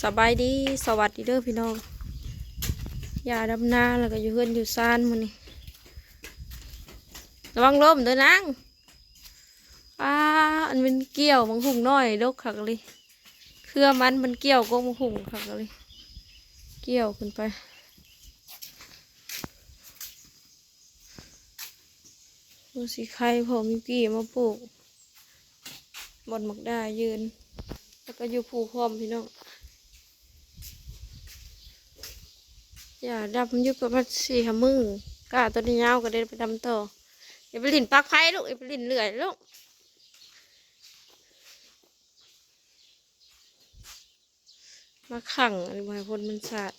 สบายดีสวัสดีเด้อพี่น้องอย่าดำนาแล้วก็อยู่เพื่อนอยู่ซานมันนี่ระวังล้มเด้อนางป้าอันเป็นเกี่ยวมังหุ่งน้อยดกขักเลยเครือมันมันเกี่ยวก็มังหุ่งขักเลยเกี่ยวขึ้นไปดูสิใครผมมิกี้มาปลูกบนหมักได้ยืน แล้วก็อยู่ภูพร้อมพี่น้อง อย่าดับมันอยู่ประมาณสี่ห้ามือกะตัวนี้ยาวก็เดินไปดำต่ออย่าไปหลินปลักไฟลูกอย่าไปหลินเหลื่อยลูกมาขังอะไรมาคนมันสาด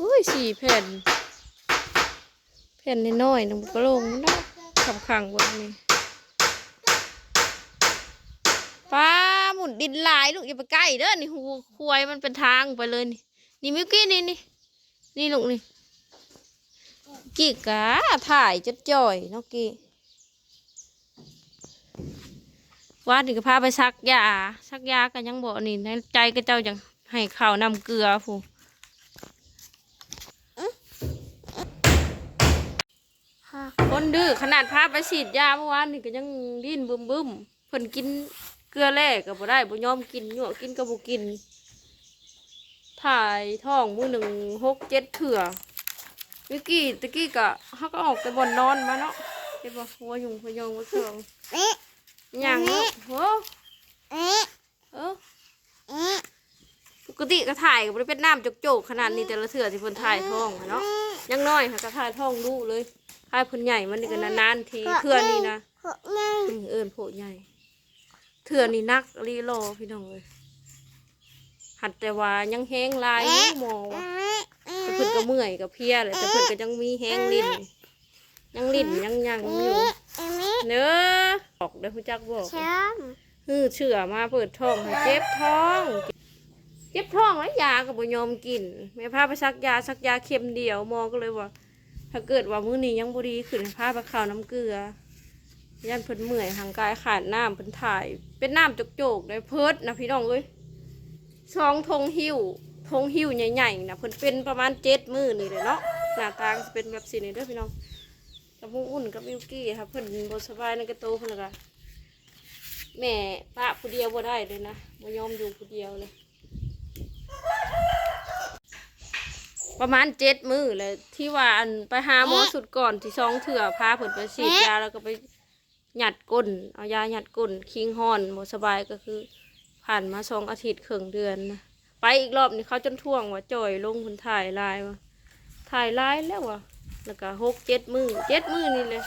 อุ้ยสี่แผ่น แผ่นน้อยๆนึ่งกระโหลงนได้ขังขังบนนี้ป้าหมุนดินลายลูกอย่าไปใกล้เด้อนี่หูควายมันเป็นทางไปเลยนี่นี่มิวกี้นี่นี่ นี่ลูกนี่กี่กะถ่ายจดจ่อยเนาะกี่ว่าถึงก็พาไปซักยาซักยากันยังบอกนี่ในใจก็เจ้ายังให้ข้าวนำเกลือผู้คนดื้อขนาดพาไปฉีดยาเมื่อวานนี่ก็ยังดิ้นบึมบึมเพิ่นกินเกลือแร่ก็บ่ได้บ่ยอมกินยั่วกินก็บ่กิน ถ่ายท้องมือหนึ่งหกเจ็ดเถื่อเมื่อกี้ตะกี้กะเขาก็ออกไปบนนอนมาเนาะเห็นบ่หัวยุงพยองมาเถื่องอย่างเนาะโหเออปกติก็ถ่ายก็บ่ได้เป็นน้ำจกๆขนาดนี้แต่ละเถื่อที่เพิ่นถ่ายท้องอะเนาะยังน้อยค่ะก็ถ่ายท้องดูเลยถ่ายเพิ่นใหญ่มันนี่ก็นานๆทีเถื่อนี่นะอืมเอิ้นโพใหญ่เถื่อนี่นักรีโลพี่น้องเลย หัดแต่ว่ายังแห้งลายอยู่หมอว่ะแต่เพิ่นก็เมื่อยกับเพลียแหละแต่เพิ่นก็ยังมีแห้งลิ้นยังลิ้นยังยังอยู่เนื้อบอกเด้อผู้จักบอกฮือเชื่อมาเปิดท้องให้เจ็บท้อง เจ็บท้องแล้วยาก็บ่ยอมกินแม่พาไปซักยาซักยาเข็มเดียวหมอก็เลยว่าถ้าเกิดว่ามื้อนี้ยังบ่ดีขึ้นให้พาไปข้าวน้ำเกลือย่านเพิ่นเมื่อยห่างกายขาดน้ำเพิ่นถ่าย เป็นน้ำจกๆได้เพิดนะพี่น้องเอ้ย ซองธงหิ้วธงหิ้วใหญ่ๆนะเพิ่นเป็นประมาณเจ็ดมือนี่เลยเนาะหน้าตาเป็นแบบสีนี่เด้อพี่น้องกับมูอุ่นกับมิวกี้ครับเพิ่นบสบายในกระโตเพิ่นก็แม่ป้าผู้เดียวบ่ได้เลยนะบ่ยอมอยู่ผู้เดียวเลย ประมาณเจ็ดมือเลยที่ว่าอันไปหาหมอสุดก่อนที่ซองเถื่อพาเพิ่นไปฉีดยาแล้วก็ไปหยัดก้นเอายาหยัดก้นคิงฮอนบ่สบายก็คือ ผ่านมาสองอาทิตย์ครึ่งเดือนนะไปอีกรอบนี่เขาจนท่วงว่าจ่อยลงคนถ่ายลายวะถ่ายลายแล้ววะแล้วก็หกเจ็ดมือเจ็ดมือนี่เลย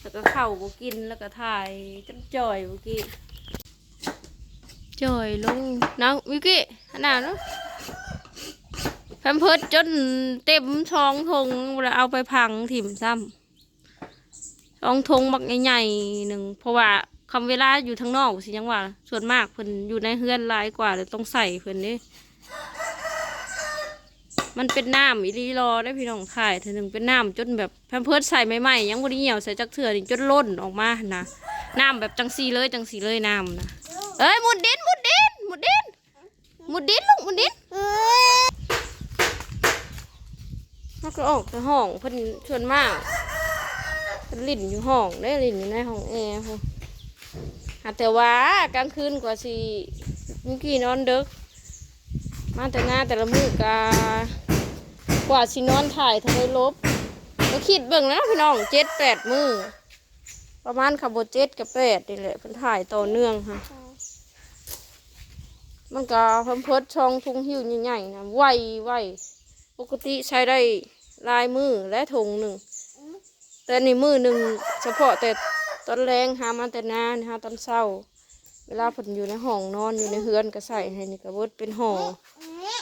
แล้วก็เข้าวบกินแล้วก็ถ่ายจนจ่อยบกินจ่อยลงน้ำวิกิขนาดเนาะแพมเพิร์ดจนเต็มท้องทงแล้วเอาไปพังถิ่มซ้ำท้องทงบักใหญ่ๆหนึ่งเพราะว่า คำเวลาอยู่ทางนอกสิยังว่า ส่วนมากเพิ่นอยู่ในเฮือนหลายกว่าเลยต้องใส่เพิ่นนี่มันเป็นน้ำอีหลีรอได้พี่น้องถ่ายเธอหนึ่งเป็นน้ำจนแบบแพมเพิร์สใส่ใหม่ๆยังบ่ได้เหี่ยวใส่จักเถื่อนี่จนล้นออกมานะน้ำแบบจังสีเลยจังสีเลยน้ำนะเอ้ยมุดดินมุดดินมุดดินมุดดินลูกมุดดินมันก็ออกจากห้องเพิ่นชวนมากลิ่นอยู่ห้องได้ลิ่นอยู่ในห้องแอร์พวก แต่ว่ากลางคืนกว่าสิเมื่อกี้นอนดึก มาแต่งาแต่ละมือกากว่าสินอนถ่ายทะเลลบก็คิดเบิ่งแล้วพี่น้องเจ็ดแปดมือประมาณขับรถเจ็ดกับแปดนี่แหละเพิ่นถ่ายต่อเนื่องค่ะมันก็เพิ่มเพิดช่องทุ่งหิ้วใหญ่ๆนะไวไวปกติใช้ได้ลายมือและถุงหนึ่งแต่ในมือหนึ่งเฉพาะแต่ ตอนแรงหามาแต่นานหาตอนเศร้า เวลาผนอยู่ในห้องนอนอยู่ในเฮือนก็ใส่ให้นี่ก็เบิดเป็นห่อ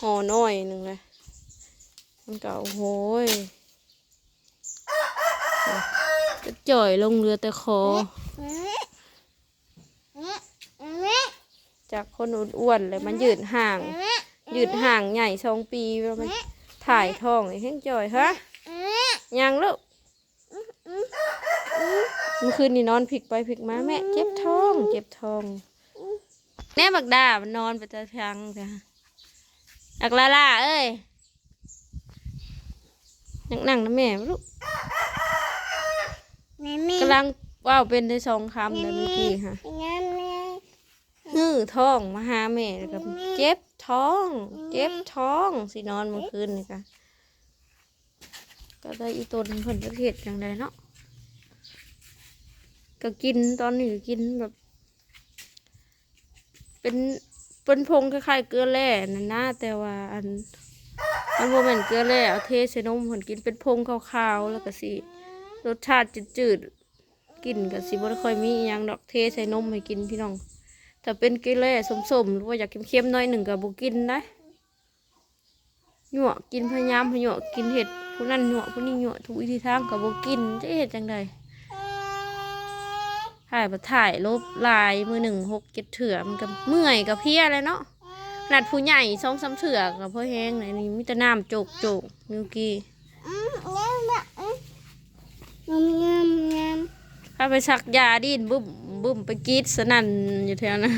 ห่อน้อยหนึ่งเลยมันก็โอ้โหยจะจ่อยลงเรือแต่คอ จากคนอ้วนๆเลยมันยืดห่าง ยืดห่างใหญ่สองปีแล้วมันถ่ายท้องไอ้เฮงจ่อยฮะยังลูก เมื่อคืนนี่นอนพลิกไปพลิกมาแม่เจ็บท้องเจ็บท้องแม่บักดามันนอนไปจะพังจ้ะอักลาล่าเอ้ยยังนั่งนะแม่บ่ลูกแม่แม่กำลังว่าวเป็นได้สองคำเลยเมื่อกี้ค่ะแม่แม่ฮือท้องมาหาแม่แล้วก็เจ็บท้อง เจ็บท้องสินอนเมื่อคืนนี่ค่ะก็ได้อีตนเพิ่นประเทศอย่างใดเนาะ ก็กินตอนนี้ก็กินแบบ เป็นเป็นพงคล้ายๆเกลือแร่นั่นนะแต่ว่าอันมันโมเมนเกลือแร่เอาเทใส่นมเพิ่นกินเป็นพงขาวๆแล้วก็สิรสชาติจืดๆกินก็สิบ่ค่อยมีอหยังดอกเทใส่นมให้กินพี่น้องถ้าเป็นเกลือแร่สมๆหรือว่าอยากเค็มๆหน้อยหนึ่งก็บ่กินนะหยวกกินพยายามพยอกกินเห็ดผู้นั้นหยวกผู้นี้หยวกทุกวิธีทางก็บ่กินจะเห็ดจังใด ถ่ายมาถ่ายรูปลายมือหนึ่งหกเจ็ดเถื่อมันก็เมื่อยกับเพี้ยเลยเนาะขนาดผู้ใหญ่สองสามเถื่อกับพ่อแห้งเลยนี่มิตรน้ำโจกโจกมิวกี้อืมแม่แม่อืมงามงามถ้าไปสักยาดินบึ้มบึ้มไปกีดสนั่นอยู่แถวนั้น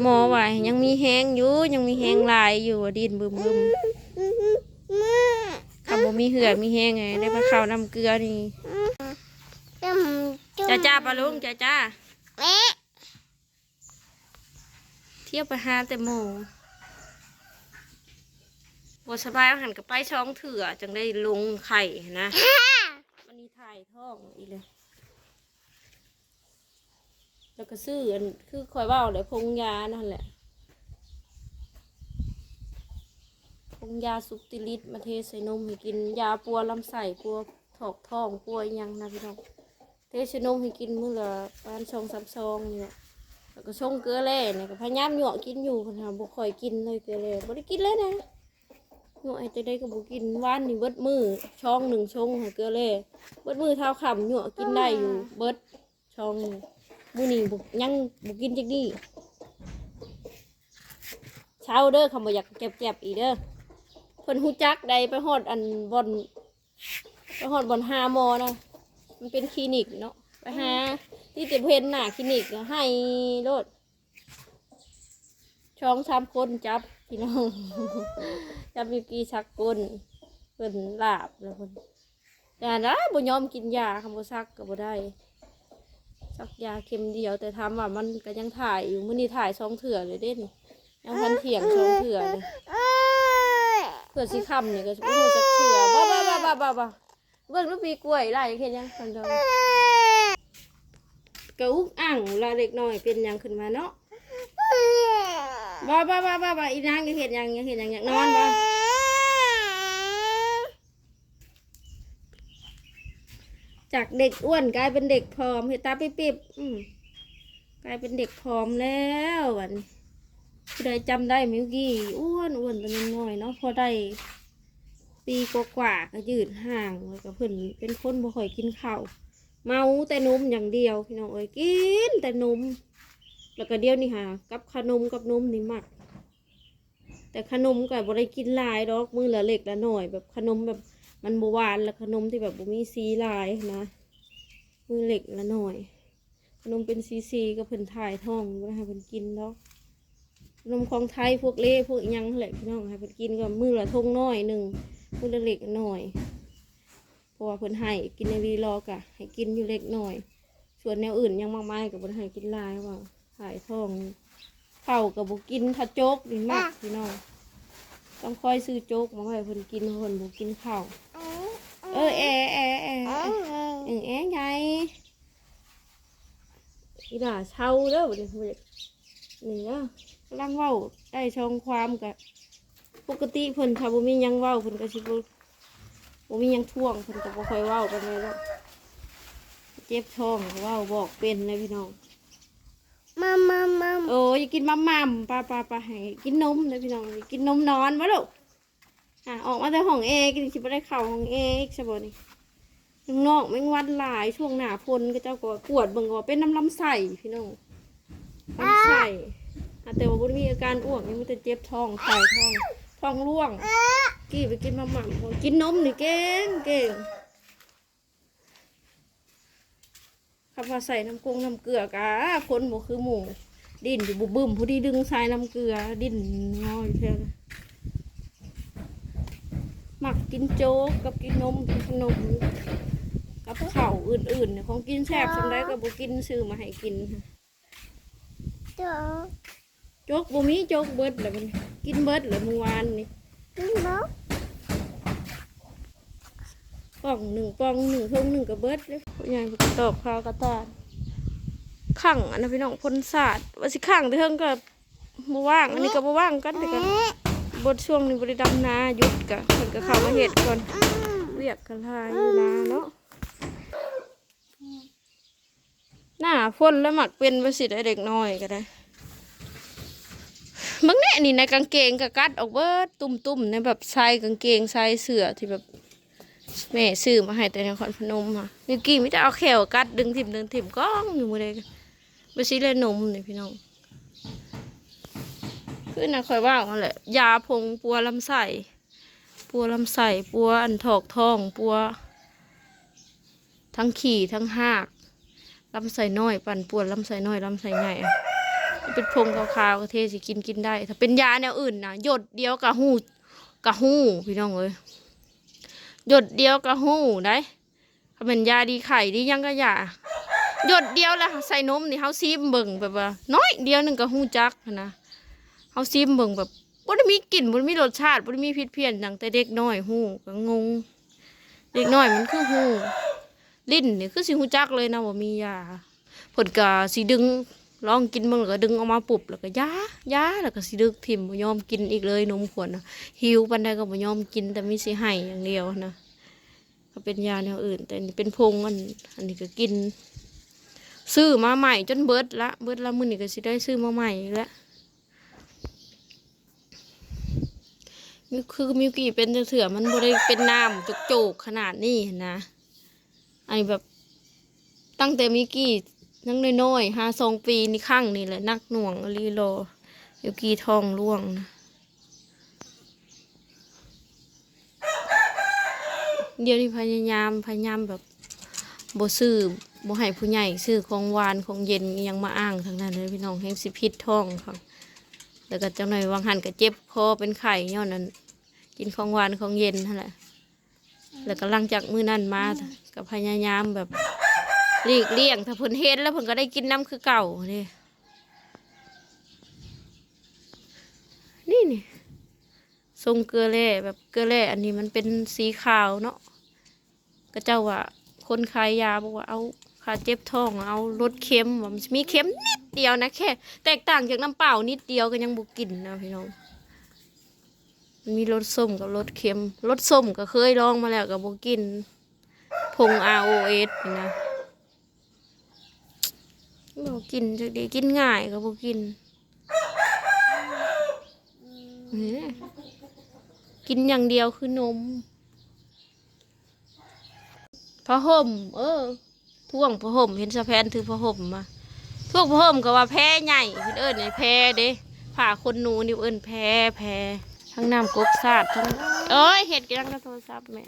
หมอว่ายังมีแห้งอยู่ยังมีแห้งลายอยู่ดินบึ้มบึ้มอืมแม่คำว่มีเหือมีแห้งไงได้มาข้าวน้ำเกลือนี่ ปลาลุงจ้าจ้าแม่เที่ยวไปหาแต่โมบสบายหันกับไปช่องเถื่อจังได้ลงไข่นะมันนี่ถ่ายท้องอีเลย แล้วก็ซื้ออันคือคอยเว่าเลยพงยานั่นแหละพงยาสุกติลิตมาเทใส่นมให้กินยาปัวลำไส้ปัวถอกท้องปัวอิหยังนะพี่น้อง เทใส่นมให้กินมื้อละประมาณสองสามซองเนี่ยแล้วก็ชงเกลือแร่เนี่ยก็พยายามหยวกกินอยู่คนทำบุคอยกินเลยเกลือแร่บ่ได้กินเลยนะหยวกไอ้จะได้ก็บ่กินว่านนี่เบิดมือช่องหนึ่งชงห้เกลือแร่เบิดมือเท้าขำหยวกกินได้อยู่เบิดช่องมือนี่บุกยังบุกินจักดีเช้าเด้อคำบ่อยากเก็บๆอีเด้อเพิ่นฮู้จักใดไปฮอดอันบอนไปฮอดบอนหามอนะ มันเป็นคลินิกเนาะไปหาที่เจ็บเพนหน้าคลินิกแล้วให้โลดช่องสามคนจับพี่น้องจับมีกีชักก้นเพิ่นลาบแล้วเพิ่นแต่นะบ่ยอมกินยาคำบ่ซักก็บ่ได้ซักยาเข็มเดียวแต่ถามว่ามันก็ยังถ่ายอยู่มื้อนี้ถ่ายสองเถื่อเลยเด้นี่ยังพันเถียงสองเถื่อเลยเอ้ยเพื่อสิค่ำนี่ก็สิบ่ฮู้จักเถื่อบ้าบ้าบ้าบ้าบ้าบ้า เบิ่งลูกปีกล้วยหลายเฮ็ดหยังคนเดียวก็อุกอ่างลาเล็กน้อยเป็นหยังขึ้นมาเนาะบ้าบ้าบ้าบ้าบ้าอีนางยังเฮ็ดหยังยังเฮ็ดหยังอยากนอนบ่จากเด็กอ้วนกลายเป็นเด็กผอมเฮ็ดตาปิบๆอืมกลายเป็นเด็กผอมแล้วบัดนี้ผู้ใดจำได้มิวกี้อ้วนอ้วนตัวน้อยๆเนาะพอได้ ปีกว่าๆก็ยืดห่างแล้วก็เพิ่นเป็นคนบ่ค่อยกินข้าวเมาแต่นมอย่างเดียวพี่น้องเอ้ยกินแต่นม แล้วก็เดียวนี่ค่ะ กับขนมกับนมนี่มักแต่ขนมก็บ่ได้กินลายดอกมือละเล็กละหน่อย แบบขนมแบบมันบหวานแล้วขนมที่แบบบ่มีสีลายนะมือเล็กละหน่อย ขนมเป็นซีๆก็เพิ่นถ่ายท้องบ่ได้ให้เพิ่นกินดอกนมของไทยพวกเล่พวกยังแหละพี่น้องให้เพิ่นกินก็มือละทงน้อยหนึ่ง มือละเล็กหน่อย เพราะว่าเพิ่นให้กินในวีรอกะให้กินอยู่เล็กหน่อย ส่วนแนวอื่นยังมากมายกับเพิ่นให้กินหลายว่าหายท้องข้าวกับบุกินถ้าโจ๊กนี่มากพี่น้องต้องคอยซื้อโจ๊กมาให้เพิ่นกินเพราะเพิ่นบุกินข้าวเออแอแอแอแอเอ็งแอไงอีด่าเช่าเด้อบ่ได้พูดนี่เด้อกำลังเว้าได้ช่องความกับ ปกติเพิ่นถ้าบ่มีหยังเว้าเพิ่นก็สิบ่บ่มีหยังท่วงเพิ่นก็บ่ค่อยเว้าปานใดหรอกเจ็บท้องก็เว้าบอกเป็นนะพี่น้อง มามามาโอ้ยอย่ากินมัมมัมปลาปลาปลาให้กินนมนะพี่น้องอย่ากินนมนอนบ่ลูกอะออกมาแต่ห้องแอร์กินสิบ่ได้เข้าห้องแอร์อีกซะบ่นี่ข้างนอกแมงวันหลายช่วงหน้าฝนก็เจ้าก็กวดเบิ่งก็ว่าเป็นน้ำลำไส้พี่น้องลำไส้อะแต่ว่าบ่ได้มีอาการอ้วกยังมีแต่เจ็บท้องถ่ายท้อง ท้องร่วง กี่ไปกินมาหม่ำพอกินนมนี่เก่งเก่งคำว่าใส่น้ำกงน้ำเกลือกะคนบ่คือหมูดินอยู่บุบึมผู้ที่ดึงสายน้ำเกลือ ดิ้นงอยเพื่อนหมักกินโจ๊กกับกินนมกินขนมกับข้าวอื่นๆเนี่ยของกินแซ่บสำได้ก็บ่กินซื้อมาให้กินค่ะเจ้า จ๊กบ่มีโจ๊กเบิดแล้วมันกินเบิดแล้วเมื่อวานนี่กินบ่ป่องหนึ่งป่องหนึ่งทงหนึ่งกับเบิดเลยผู้ใหญ่ก็ตอบข้าวกระตานขังอันนั้นพี่น้องพ่นศาสตร์ว่าสิขังแต่เทิงก็บ่ว่าง อันนี้ก็บ่ว่างกันแต่ก็บทช่วงนี้บ่ได้ดำนาหยุดกะเพิ่นก็เข้ามาเฮ็ดก่อนเรียกกันหลายอยู่นาเนาะหน้าฝนแล้วหมักเป็นว่าสิได้เด็กน้อยก็ได้ บางแน่นี่ในกางเกงก็กัดออกเบิดตุ่มๆในแบบใส่กางเกงใส่เสื้อที่แบบแม่ซื้อมาให้แต่นครพนมค่ะมิวกี้ไมแต่จะเอาแขวกัดดึงถิ่มดึงถิ่มก้องอยู่มือเลยไปซื้อเลยนมนี่พี่น้องคือนะคอยว่าเขาแหละยาพงปัวลำไส้ปัวลำไส้ปัวอันถอกท้องปัว ทั้งขี่ทั้งหากลำไส้น้อย ปั่นปวดลำไส้น้อยลำไส้ใหญ่ เป็นพงขาวๆเทสิกินกินได้ ถ้าเป็นยาแนวอื่นนะหยดเดียวกะหูกะหูพี่น้องเอ้ยหยดเดียวก็หูได้ถ้าเป็นยาดีไข่ดียังก็ยาหยดเดียวแล้วใส่นมนี่เฮาซีมเบิ่งแบบว่า น้อยเดียวหนึ่งก็หูจักนะเฮาซีมเบิ่งแบบบ่ได้มีกลิ่นบ่ได้มีรสชาติบ่ได้มีพิษเพี้ยนหยังแต่เด็กน้อยหูก็งง เด็กน้อยมันคือหูลิ้นนี่คือสิหูจักเลยนะว่ามียาเพิ่นก็สิดึง ลองกินเบิ่งแล้วก็ดึงออกมาปุบแล้วก็ยายาแล้วก็สิดึกทิ่มบ่ยอมกินอีกเลยนมขวดนะหิวปันใดก็บ่ยอมกินแต่มีสิให้อย่างเดียวนะก็เป็นยาแนวอื่น แต่นี่เป็นพงอันอันนี้ก็กิน ซื้อมาใหม่จนเบิดละเบิดละมื้อนี้ก็สิได้ซื้อมาใหม่ล้วมิวคือมิวกี้เป็นเถื่อมันบ่ได้เป็นน้ำโจกๆขนาดนี้นะอันนี้แบบตั้งแต่มิกี้ ยังน้อยๆห้าสองปีนี่ข้างนี่แหละนักหน่วงลีโลมิวกี้ทองร่วงนะเดี๋ยวนี้พยายามพยายามแบบบ่ซื้อบ่ให้ผู้ใหญ่ซื้อของหวานของเย็นยังมาอ้างทั้งนั้นเลยพี่น้องแห่งสิพิษท้องค่ะแล้วก็จังหน่อยวางหันก็เจ็บคอเป็นไข้ย้อนนั้น กินของหวานของเย็นนั่นแหละแล้วก็หลังจากมื้อนั้นมาก็พยายามแบบ หลีกเลี่ยงถ้าเพิ่นเฮ็ดแล้วเพิ่นก็ได้กินน้ำคือเก่านี่นี่นี่ทรงเกลือแร่แบบเกลือแร่อันนี้มันเป็นสีขาวเนาะก็เจ้าว่า คนขายยาบอกว่าเอาขาเจ็บท้องเอาลดเค็มว่ามันมีเค็มนิดเดียวนะแค่ แตกต่างจากน้ำเปล่านิดเดียวก็ยังบุกินนะพี่น้องมันมีรสส้มกับรสเค็มรสส้มก็เคยลองมาแล้วกับบุกินพง ROS นี่นะ บอกกินจะดีกินง่ายกับบุกินเฮ้ยกินอย่างเดียวคือนมผ้าห่ม เออท่วงผ้าห่มเห็นสะแพนถือผ้าห่มมาท่วงผ้าห่มก็ว่าแพ้ใหญ่เพิ่นเอิ้นไอ้แพ้เด้ผ่าคนหนูนี่เอิ้นแพ้แพ้ทั้งน้ำกกซาดทั้งเอ้ยเห็ดกันกับโทรศัพท์แม่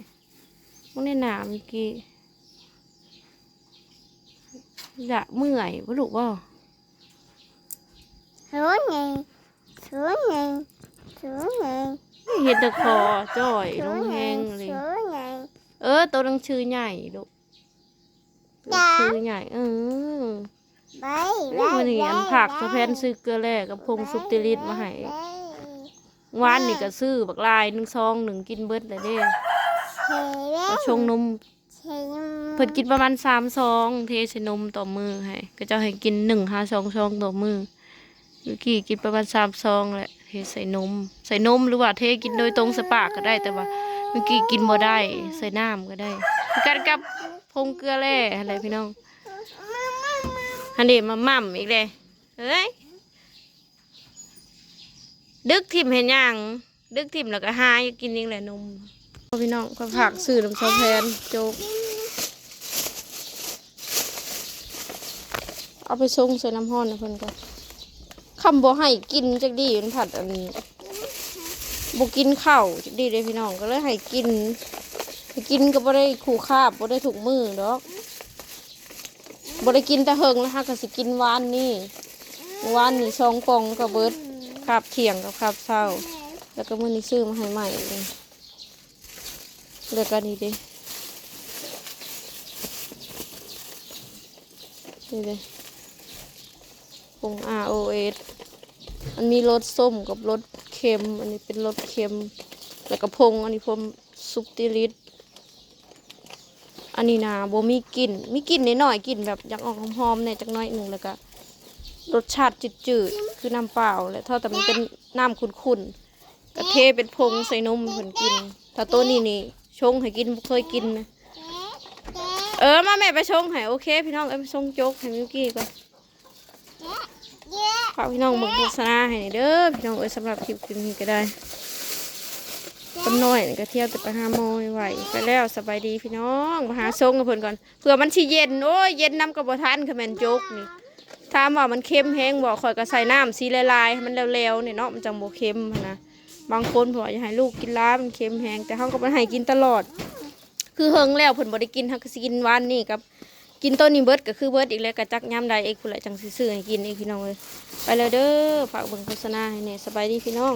มึงในหนามเมื่อกี้ จะเมื่อยบ่ลูกว่าสวยไงสวยไงสวยไงเห็ดตะคอจ่อยลงแหงเลยสวยไงเออตัวหนังชื่อใหญ่ลูกตัวจ้าชื่อใหญ่เออไปวันนี้อันผักสะแพนซื้อเกลือแร่กับพงซุปติลิตมาให้วานนี่ก็ซื้อบักลายหนึ่งซองหนึ่งกินเบิดเลยเด้ก็ชงนม เพิ่นกินประมาณสามซอง เทใส่นมต่อมือให้ก็จะให้กินหนึ่งห้าซองซองต่อมือยูกี้กินประมาณสามซองแหละเทใส่นม ใส่นมหรือว่าเทกินโดยตรงสปากก็ได้แต่ว่าเมื่อกี้กินบ่ได้ ใส่น้ำก็ได้กันกับพงเกลือแร่อะไรพี่น้องอันนี้มาม่ำอีกเลยเฮ้ยดึกทิมเห็นยังดึกทิมแล้วก็หายกินเองแหละนม พี่น้องก็ผักสื่อน้ำซอสแพนโจกเอาไปชงใส่น้ำห้อนนะเพิ่อนก็คำบ่ให้กินจักดีมันผัดอันบ่กินข้าวจักดีเลยพี่น้องก็เลยให้กินกินก็บ่ได้ขู่คาบบ่ได้ถูกมือดอกบได้กินแต่เฮิงนะคะก็สิกินวานนี่วานนี่สองกองกับเบิดคาบเที่ยงกับคาบเช้า แล้วก็มื้อนี้ซื้อมาให้ใหม่ เลือกกันนี่ดินี่เลยผง R O S มันมีรสส้มกับรสเค็ม อันนี้เป็นรสเค็ม แล้วก็พง อันนี้พรมซุปติลิสอันนี้นะโบมีกลิ่น มีกลิ่นนิดหน่อยกลิ่นแบบอยากออกหอมๆเนี่ยจักน้อยหนึ่งแล้วก็รสชาติจืดๆ คือน้ำเปล่า และเท่าแต่มันเป็นน้ำขุ่นๆกระเทเป็นพงใส่นมเพิ่นกิน ถ้าตัวนี้นี่ ชงให้กินบ่เคยกินนะเออมาแม่ไปชงให้โอเค พี่น้องเอ้ยไปชงโจ๊กให้มิวกี้ก่อนเจ๊เจ๊ฝากพี่น้องเบิ่งโฆษณาให้หน่อยเด้อพี่น้องเอ้ยสำหรับคลิปคลิปนี้ก็ได้คนน้อยนี่ก็เที่ยวแต่ไปหาโมยไหวไปแล้วสบายดีพี่น้องมาหาชงกับเพิ่นก่อนเผื่อมันสิเย็นโอ้ยเย็นน้ำกับบ่ทันคือแม่นโจ๊กนี่ถามว่ามันเค็มแห้งบ่ข่อยก็ใส่น้ำสีละลายๆให้มันแล้วๆนี่เนาะมันจังบ่เค็มนะ บางคนเพิ่นว่าอยากให้ลูกกินล้ามันเค็มแห้งแต่เขาก็บ่ให้กินตลอด คือเฮงแล้วเพิ่นบ่ได้กินเขาก็สิกินวันนี่กับกินต้นนี้เบิดก็คือเบิดอีกแล้วก็จักย้ำใดเอกคุณหละจังสิซื้อให้กินเอกพี่น้องเลยไปเลยเด้อฝากเบิ่งโฆษณาให้เนี่ยสบายดีพี่น้อง